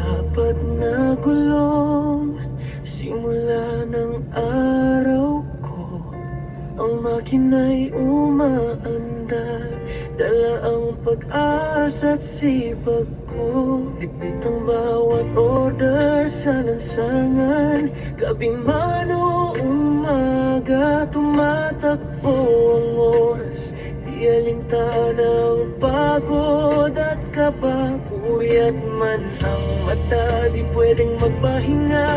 Apat na gulong Simula ng araw ko. Ang makina'y umaanda Dala ang pag-asa't sipag ko. Ligpit ang bawat order sa lansangan. Gabi man o umaga Tumatakbo ang oras. Di alintana ang pagod at kabab Puyat man ang mata Di pwedeng magpahinga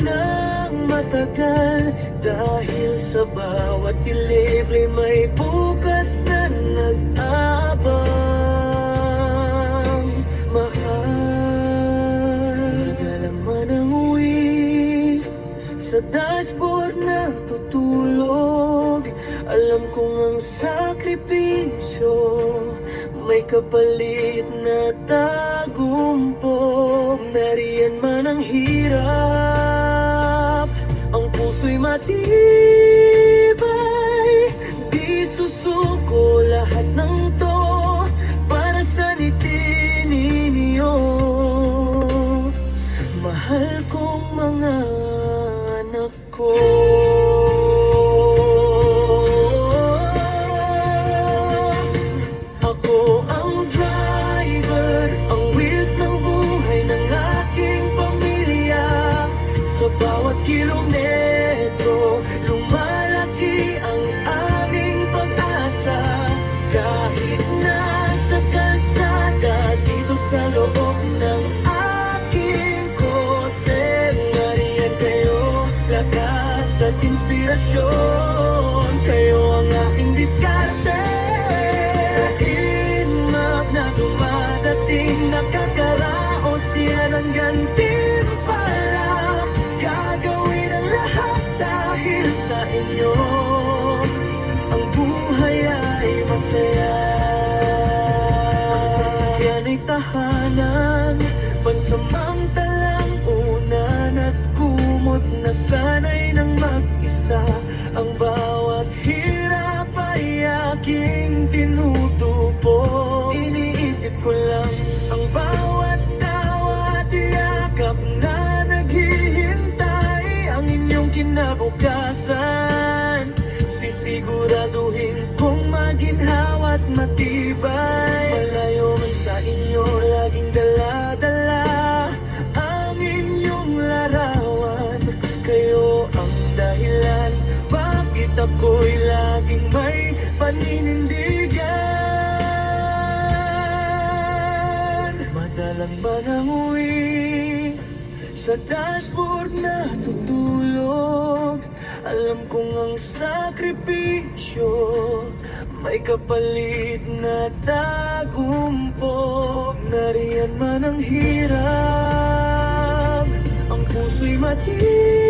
ng matagal. Dahil sa bawat delivery may bukas na nag-aabang Mahal Dalang man ang sa dashboard na tutulog. Alam kong ang sakripisyo May kapalit na tagumpok Nariyan man ang hirap. Ang puso'y matibay Di susuko lahat ng to Para sa ngiti ninyo. Mahal kong mga anak ko inspirasyon. Kayo ang aking diskarte. Sa inmap na dumadating Nakakaraos yan ang gantimpala Gagawin lahat dahil sa inyo. Ang buhay ay masaya. Ang sasakyan ay tahanan Pansamantalang unan at kumot na sanay ng mag-isa Ang bawat hirap ay aking tinutupo. Iniisip ko lang ang bawat tawa at yakap na naghihintay Ang inyong kinabukasan. Sisiguraduhin kong maginhawa at matibay. Malayo man sa inyo, laging dala-dala ako'y laging may paninindigan. Madalang ba nang uwi sa dashboard na tutulog. Alam kong ang sakripisyo May kapalit na tagumpok Nariyan man ang hirap Ang puso'y matibay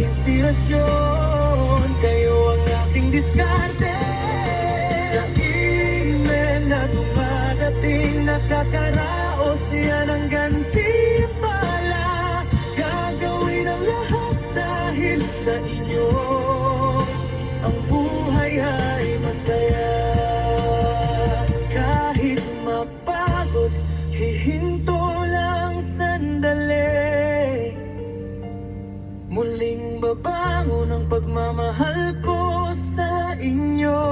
inspirasyon Kayo ang aking diskarte. Sa imen na dumadating Nakakaraos yan ang gantimpala. Gagawin ang lahat dahil sa inyo Muling babangon ang pagmamahal ko sa inyo.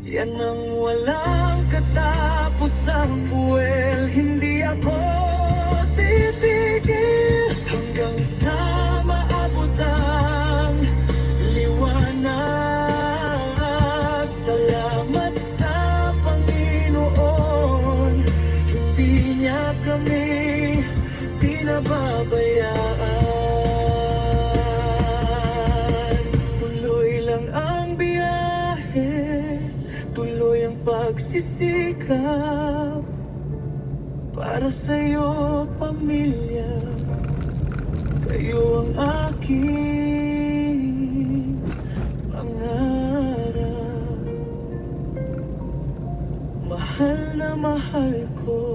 Yan ang walang katapusang buwel Hindi ako titigil Hanggang sa maabot ang liwanag. Salamat sa Panginoon. Hindi niya kami pinababayaan nagsisikap Para sa'yo, pamilya. Kayo ang aking pangarap. Mahal na mahal ko